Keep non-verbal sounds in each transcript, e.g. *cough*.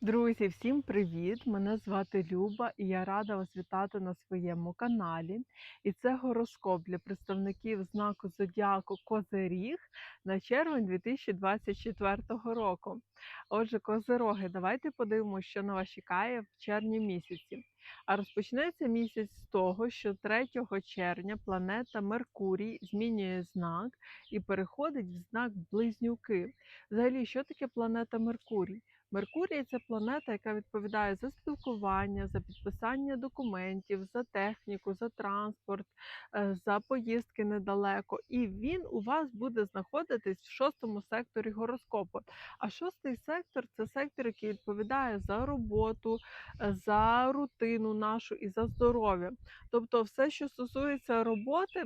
Друзі, всім привіт! Мене звати Люба і я рада вас вітати на своєму каналі. І це гороскоп для представників знаку Зодіаку Козиріг на червень 2024 року. Отже, козироги, давайте подивимося, що на вас чекає в червні місяці. А розпочнеться місяць з того, що 3 червня планета Меркурій змінює знак і переходить в знак Близнюки. Взагалі, що таке планета Меркурій? Меркурій це планета, яка відповідає за спілкування, за підписання документів, за техніку, за транспорт, е, за поїздки недалеко. І він у вас буде знаходитись в шостому секторі гороскопу. А шостий сектор це сектор, який відповідає за роботу, е, за рутину нашу і за здоров'я. Тобто, все, що стосується роботи,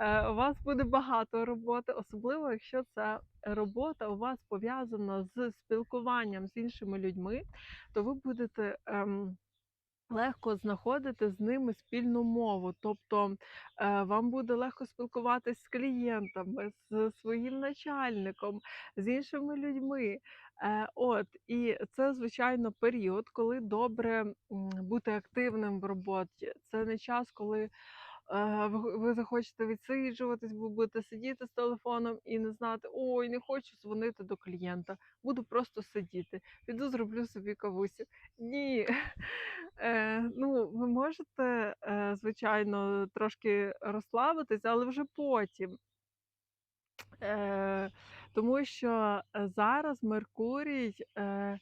е, у вас буде багато роботи, особливо якщо це робота у вас пов'язана з спілкуванням з іншими людьми, то ви будете. Ем, Легко знаходити з ними спільну мову, тобто е, вам буде легко спілкуватись з клієнтами, з своїм начальником, з іншими людьми. Е, от і це звичайно період, коли добре бути активним в роботі. Це не час, коли ви ви захочете відсиджуватись, бо будете сидіти з телефоном і не знати, ой, не хочу дзвонити до клієнта, буду просто сидіти. Піду зроблю собі кавусю. Ні. *laughs* Е, ну, ви можете, е, звичайно, трошки розслабитись, але вже потім. Е, тому що е, зараз Меркурій е,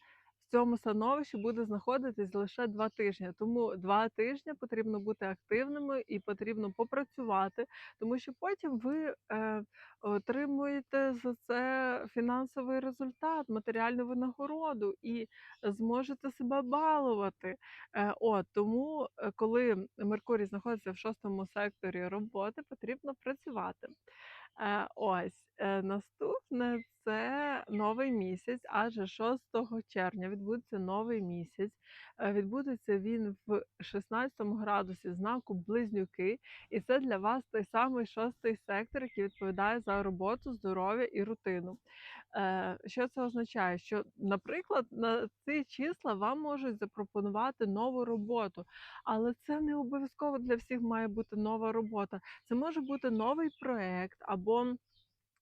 цьому становищі буде знаходитись лише два тижні. Тому два тижні потрібно бути активними і потрібно попрацювати, тому що потім ви е, отримуєте за це фінансовий результат, матеріальну винагороду і зможете себе балувати. Е, от тому, е, коли Меркурій знаходиться в шостому секторі роботи, потрібно працювати. Е, ось, е, наступне це новий місяць, адже 6 червня відбудеться новий місяць. Е, відбудеться він в 16 градусі знаку Близнюки, і це для вас той самий шостий сектор, який відповідає за роботу, здоров'я і рутину. Е, Що це означає? Що, наприклад, на ці числа вам можуть запропонувати нову роботу, але це не обов'язково для всіх має бути нова робота. Це може бути новий проект або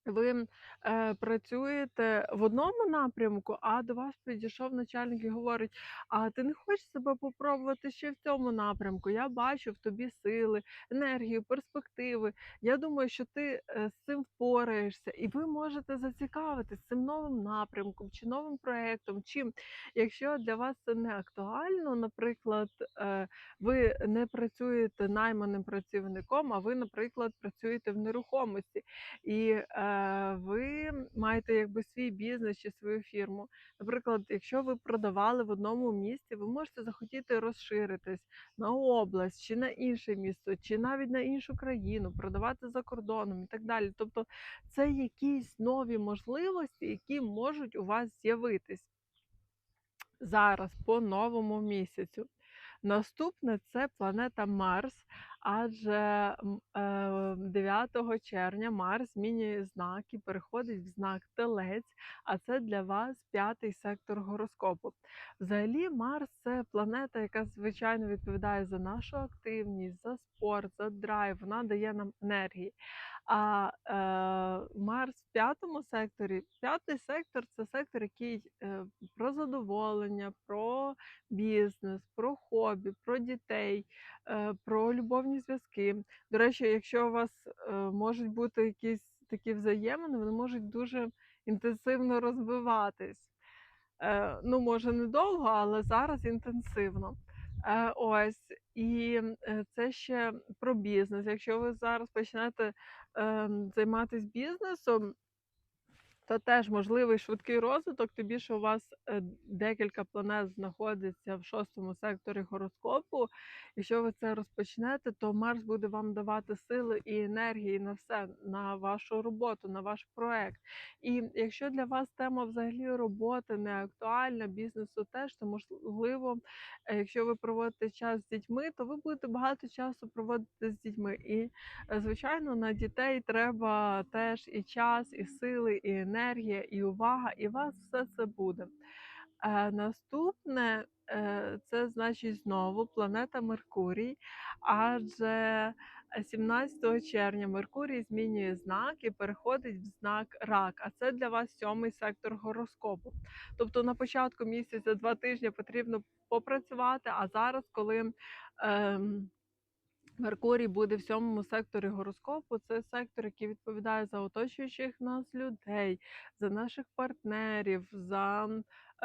ви е, працюєте в одному напрямку, а до вас підійшов начальник і говорить: А ти не хочеш себе попробувати ще в цьому напрямку? Я бачу в тобі сили, енергію, перспективи. Я думаю, що ти е, з цим впораєшся, і ви можете зацікавитись цим новим напрямком чи новим проектом. Чим, якщо для вас це не актуально, наприклад, е, ви не працюєте найманим працівником, а ви, наприклад, працюєте в нерухомості. І е, ви маєте якби свій бізнес чи свою фірму. Наприклад, якщо ви продавали в одному місці, ви можете захотіти розширитись на область чи на інше місто, чи навіть на іншу країну, продавати за кордоном і так далі. Тобто це якісь нові можливості, які можуть у вас з'явитись зараз по новому місяцю. Наступне це планета Марс, адже е, 9 червня Марс змінює знак і переходить в знак Телець, а це для вас п'ятий сектор гороскопу. Взагалі, Марс це планета, яка звичайно відповідає за нашу активність, за спорт, за драйв, вона дає нам енергії. А е, Марс в п'ятому секторі, п'ятий сектор це сектор, який е, про задоволення, про бізнес, про хобі, про дітей, е, про любовні зв'язки. До речі, якщо у вас е, можуть бути якісь такі взаємини, вони можуть дуже інтенсивно розвиватись. Е, ну, може, недовго, але зараз інтенсивно. Е, ось, і е, це ще про бізнес. Якщо ви зараз почнете ем, займатися бізнесом, то теж можливий швидкий розвиток, тим більше у вас е, декілька планет знаходиться в шостому секторі гороскопу. Якщо ви це розпочнете, то Марс буде вам давати сили і енергії на все, на вашу роботу, на ваш проект. І якщо для вас тема взагалі роботи не актуальна, бізнесу теж, то можливо, е, якщо ви проводите час з дітьми, то ви будете багато часу проводити з дітьми. І, е, звичайно, на дітей треба теж і час, і сили, і енергія, і увага, і у вас все це буде. Е, наступне е, це значить знову планета Меркурій, адже е, 17 червня Меркурій змінює знак і переходить в знак рак. А це для вас сьомий сектор гороскопу. Тобто на початку місяця два тижні потрібно попрацювати, а зараз, коли ем, Меркурій буде в сьомому секторі гороскопу. Це сектор, який відповідає за оточуючих нас людей, за наших партнерів, за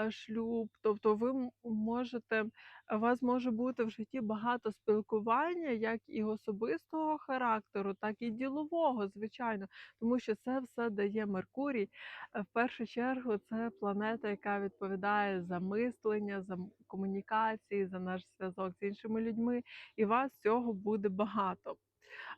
шлюб. Тобто, ви можете, у вас може бути в житті багато спілкування, як і особистого характеру, так і ділового, звичайно, тому що це все дає Меркурій. Е, В першу чергу, це планета, яка відповідає за мислення, за комунікації, за наш зв'язок з іншими людьми і вас цього буде багато.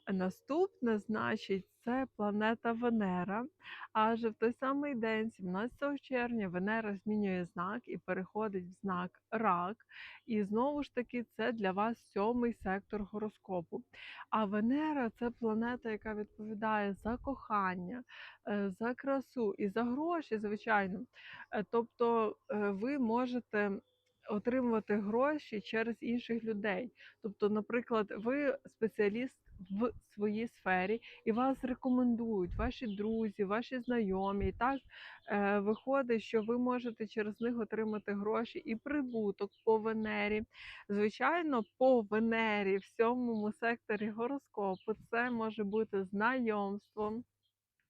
Наступне, значить, це планета Венера. Адже в той самий день, 17 червня, Венера змінює знак і переходить в знак Рак. І знову ж таки, це для вас сьомий сектор гороскопу. А Венера це планета, яка відповідає за кохання, е, за красу і за гроші, звичайно. Е, Тобто е, ви можете отримувати гроші через інших людей. Тобто, наприклад, ви спеціаліст в своїй сфері, і вас рекомендують ваші друзі, ваші знайомі. І так е, виходить, що ви можете через них отримати гроші і прибуток по Венері. Звичайно, по Венері в сьомому секторі гороскопу це може бути знайомством.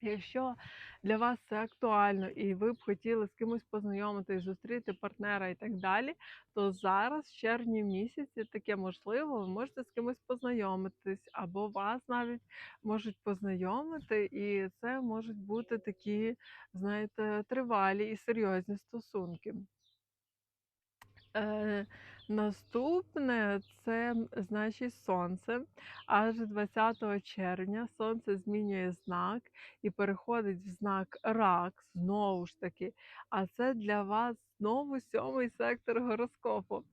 *laughs* Якщо для вас це актуально і ви б хотіли з кимось познайомитись, зустріти партнера і так далі, то зараз, в червні місяці, таке можливо, ви можете з кимось познайомитись, або вас навіть можуть познайомити, і це можуть бути такі, знаєте, тривалі і серйозні стосунки. Е, наступне це значить сонце. Аж 20 червня сонце змінює знак і переходить в знак рак знову ж таки. А це для вас знову сьомий сектор гороскопу.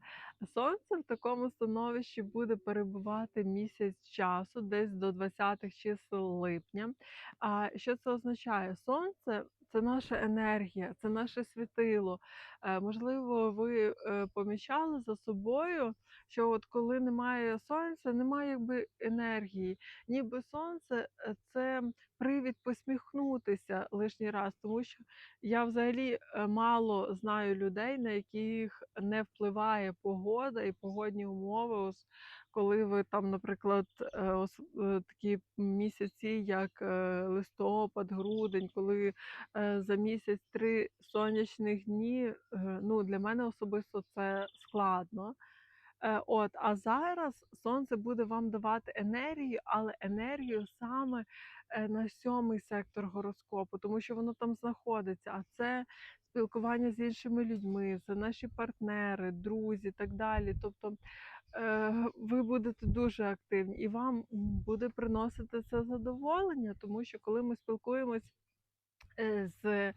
Сонце в такому становищі буде перебувати місяць часу, десь до 20-х чисел липня. А що це означає? Сонце це наша енергія, це наше світило. Е, можливо, ви е, помічали за собою, що от коли немає сонця, немає якби енергії. Ніби сонце е, це привід посміхнутися лишній раз, тому що я взагалі е, мало знаю людей, на яких не впливає погода і погодні умови. Ось коли ви там, наприклад, е, ос- е, такі місяці, як листопад, грудень, коли за місяць три сонячних дні. Ну, для мене особисто це складно. Е, От, а зараз сонце буде вам давати енергію, але енергію саме е, на сьомий сектор гороскопу, тому що воно там знаходиться. А це спілкування з іншими людьми, це наші партнери, друзі, так далі. Тобто е, ви будете дуже активні, і вам буде приносити це задоволення, тому що коли ми спілкуємось з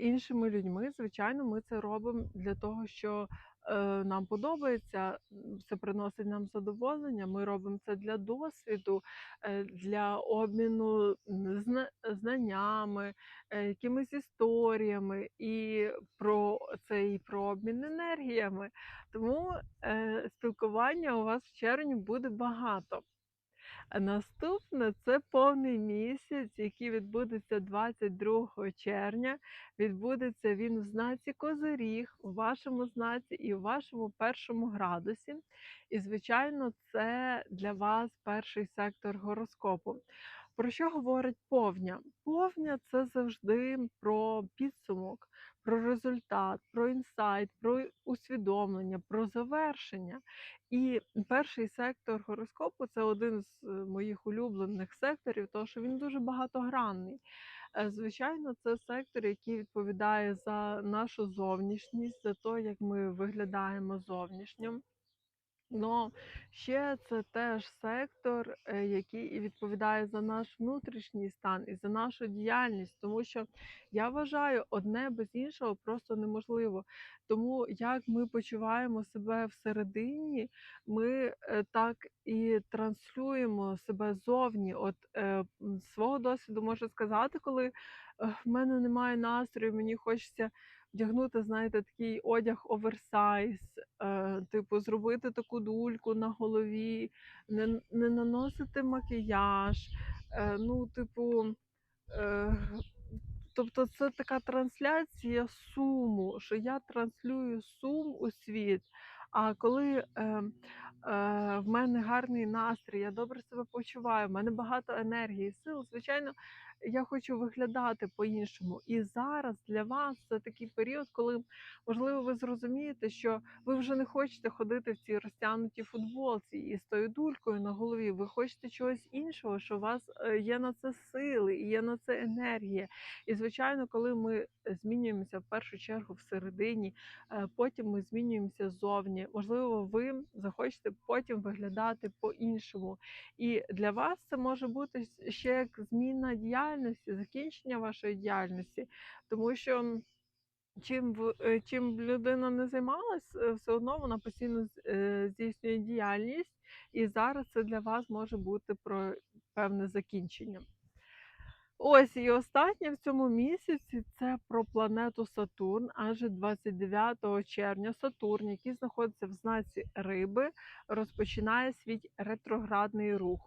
іншими людьми, звичайно, ми це робимо для того, що нам подобається, це приносить нам задоволення. Ми робимо це для досвіду, е, для обміну знаннями, е, якимись історіями і про це і про обмін енергіями. Тому е, спілкування у вас в червні буде багато. Наступне це повний місяць, який відбудеться 22 червня. Відбудеться він в знаці Козиріг, у вашому знаці і у вашому першому градусі. І, звичайно, це для вас перший сектор гороскопу. Про що говорить повня? Повня це завжди про підсумок, про результат, про інсайт, про усвідомлення, про завершення. І перший сектор гороскопу це один з е, моїх улюблених секторів, тому що він дуже багатогранний. Е, Звичайно, це сектор, який відповідає за нашу зовнішність, за те, як ми виглядаємо зовнішньо. Но ще це теж сектор, е, який відповідає за наш внутрішній стан і за нашу діяльність, тому що я вважаю, одне без іншого просто неможливо. Тому як ми почуваємо себе всередині, ми е, так і транслюємо себе зовні. От е, свого досвіду можу сказати, коли в мене немає настрою, мені хочеться вдягнути, знаєте, такий одяг оверсайз, е, типу, зробити таку дульку на голові, не, не наносити макіяж. Е, ну, типу, е, тобто це така трансляція суму, що я транслюю сум у світ. А коли е, е, в мене гарний настрій, я добре себе почуваю, в мене багато енергії, сил, звичайно, я хочу виглядати по-іншому. І зараз для вас це такий період, коли можливо ви зрозумієте, що ви вже не хочете ходити в цій розтягнутій футболці і з тою дулькою на голові. Ви хочете чогось іншого, що у вас е, є на це сили є на це енергія. І звичайно, коли ми змінюємося в першу чергу всередині, е, потім ми змінюємося ззовні. Можливо, ви захочете потім виглядати по-іншому. І для вас це може бути ще як зміна діяльності, закінчення вашої діяльності, тому що. Чим е, чим людина не займалась, е, все одно вона постійно е, здійснює діяльність, і зараз це для вас може бути про певне закінчення. Ось і останнє в цьому місяці це про планету Сатурн, адже 29 червня Сатурн, який знаходиться в знаці Риби, розпочинає свій ретроградний рух.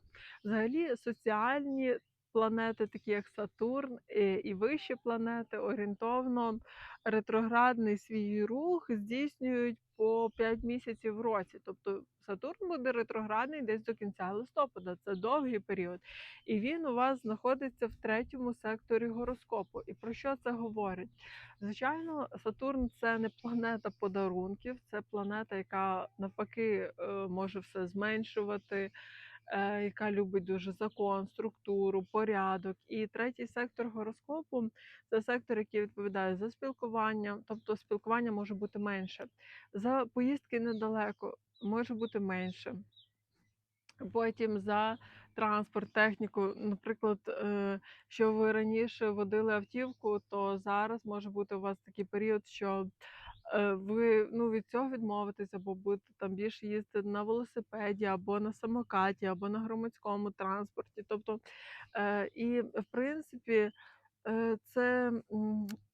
Взагалі, соціальні планети, такі як Сатурн і, вищі планети, орієнтовно ретроградний свій рух здійснюють по 5 місяців в році. Тобто Сатурн буде ретроградний десь до кінця листопада. Це довгий період. І він у вас знаходиться в третьому секторі гороскопу. І про що це говорить? Звичайно, Сатурн це не планета подарунків, це планета, яка навпаки е, може все зменшувати, яка любить дуже закон, структуру, порядок. І третій сектор гороскопу це сектор, який відповідає за спілкування, тобто спілкування може бути менше. За поїздки недалеко може бути менше. Потім за транспорт, техніку. Наприклад, е, що ви раніше водили автівку, то зараз може бути у вас такий період, що е, ви ну, від цього відмовитесь, або будете там більше їздити на велосипеді, або на самокаті, або на громадському транспорті. Тобто, е, і в принципі. Е, Це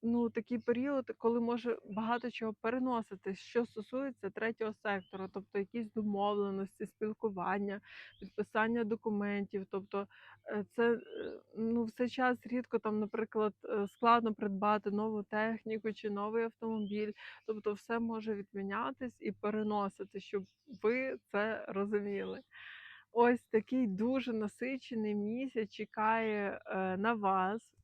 ну, такий період, коли може багато чого переноситись, що стосується третього сектору, тобто якісь домовленості, спілкування, підписання документів. Тобто е, це е, ну, в цей час рідко там, наприклад, складно придбати нову техніку чи новий автомобіль. Тобто, все може відмінятись і переносити, щоб ви це розуміли. Ось такий дуже насичений місяць чекає на вас.